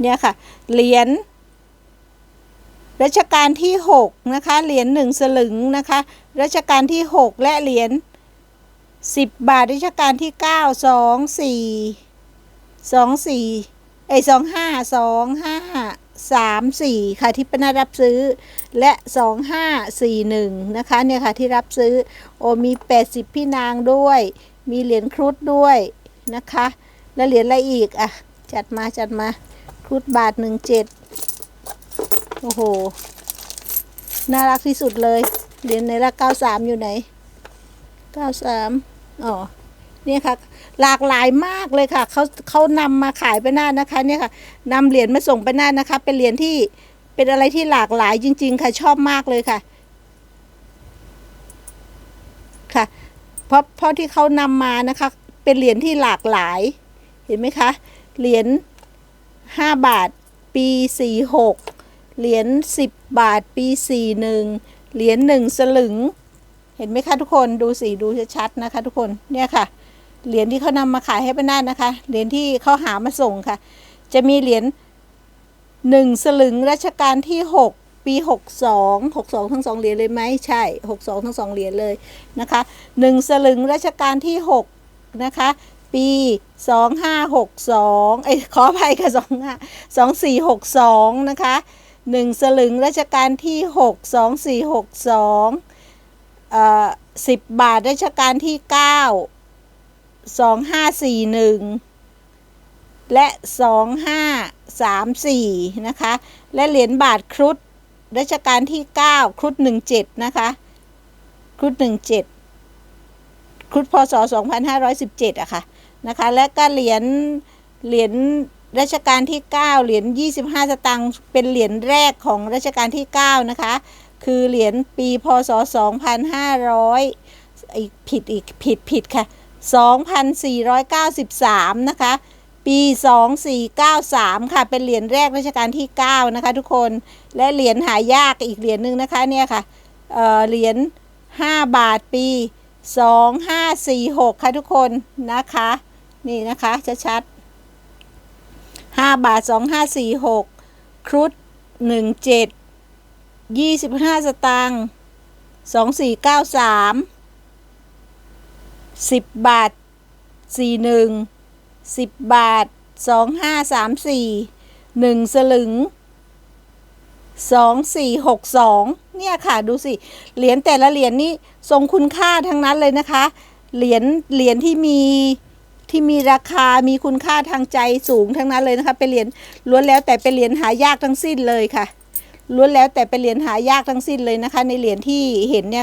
เนี่ยค่ะ เหรียญรัชกาลที่หกนะคะ เหรียญหนึ่งสลึงนะคะ รัชกาลที่หกและเหรียญสิบบาทรัชกาลที่เก้าสองสี่สองสี่ไอยสองห้าสองห้าสามสี่ค่ะที่ปนารับซื้อและสองห้าสี่หนึ่งนะคะเนี่ยค่ะที่รับซื้อโอมีแปดสิบพี่นางด้วย มีเหรียญครุฑด้วยนะคะ แล้วเหรียญอะไรอีกอะ จัดมาจัดมา ครุฑบาทหนึ่งเจ็ดโอ้โห น่ารักที่สุดเลย เหรียญในละเก้าสามอยู่ไหนเก้าสามอ๋อเนี่ยค่ะ หลากหลายมากเลยค่ะเขาเขานำมาขายไปหน้านะคะ เนี่ยค่ะนำเหรียญมาส่งไปหน้านะคะ เป็นเหรียญที่เป็นอะไรที่หลากหลายจริง ๆ ค่ะชอบมากเลยค่ะ ค่ะเพราะเพราะที่เขานำมานะคะ เป็นเหรียญที่หลากหลาย เห็นไหมคะเหรียญ ห้าบาท ปีสี่หกเหรียญสิบบาท ปีสี่หนึ่งเหรียญหนึ่งสลึง เห็นไหมคะทุกคนดูสีดูชัดๆนะคะ ทุกคนเนี่ยค่ะ เหรียญที่เขานำมาขายให้ป้านาฏนะคะ เหรียญที่เขาหามาส่งค่ะ จะมีเหรียญหนึ่งสลึงรัชกาลที่หกปีหกสองหกสองทั้งสองเหรียญเลยไหมใช่หกสองทั้งสองเหรียญเลยนะคะหนึ่งสลึงรัชกาลที่หกนะคะ ปีสองห้าหกสองเอ้ยขออภัยค่ะสองห้าสองสี่หกสองนะคะหนึ่งสลึงรัชกาลที่หกสองสี่หกสองเอ่อสิบบาทรัชกาลที่เก้าสองห้าสี่หนึ่งและสองห้าสามสี่นะคะ และเหรียญบาทครุฑรัชกาลที่เก้าครุฑหนึ่งเจ็ดนะคะ ครุฑหนึ่งเจ็ด ครุฑพศสองพันห้าร้อะค่ะนะคะและก็เหรียญเหรียญรัชกาลที่เก้าเหรียญยี่สิบห้าสตางค์เป็นเหรียญแรกของรัชกาลที่เก้านะคะ คือเหรียญปีพศสองพันห้าร้อยอีกผิดอีกผิดผิดค่ะ 2,493 นะคะ ปี 2493 ค่ะ เป็นเหรียญแรกรัชกาลที่ 9 นะคะทุกคน และเหรียญหายากอีกเหรียญหนึ่งนะคะเนี่ยค่ะเออเหรียญ 5 บาทปี 2546 ค่ะทุกคนนะคะ นี่นะคะ ชัดๆ 5 บาท 2546 ครุฑ17 25 สตางค์2493สิบบาทสี่หนึ่งสิบบาทสองห้าสามสี่หนึ่งสลึงสองสี่หกสอง เนี่ยค่ะดูสิเหรียญแต่ละเหรียญนี่ทรงคุณค่าทั้งนั้นเลยนะคะ เหรียญเหรียญที่มีที่มีราคามีคุณค่าทางใจสูงทั้งนั้นเลยนะคะ เป็นเหรียญล้วนแล้วแต่เป็นเหรียญหายากทั้งสิ้นเลยค่ะล้วนแล้วแต่เป็นเหรียญหายากทั้งสิ้นเลยนะคะ ในเหรียญที่เห็นเนี่ย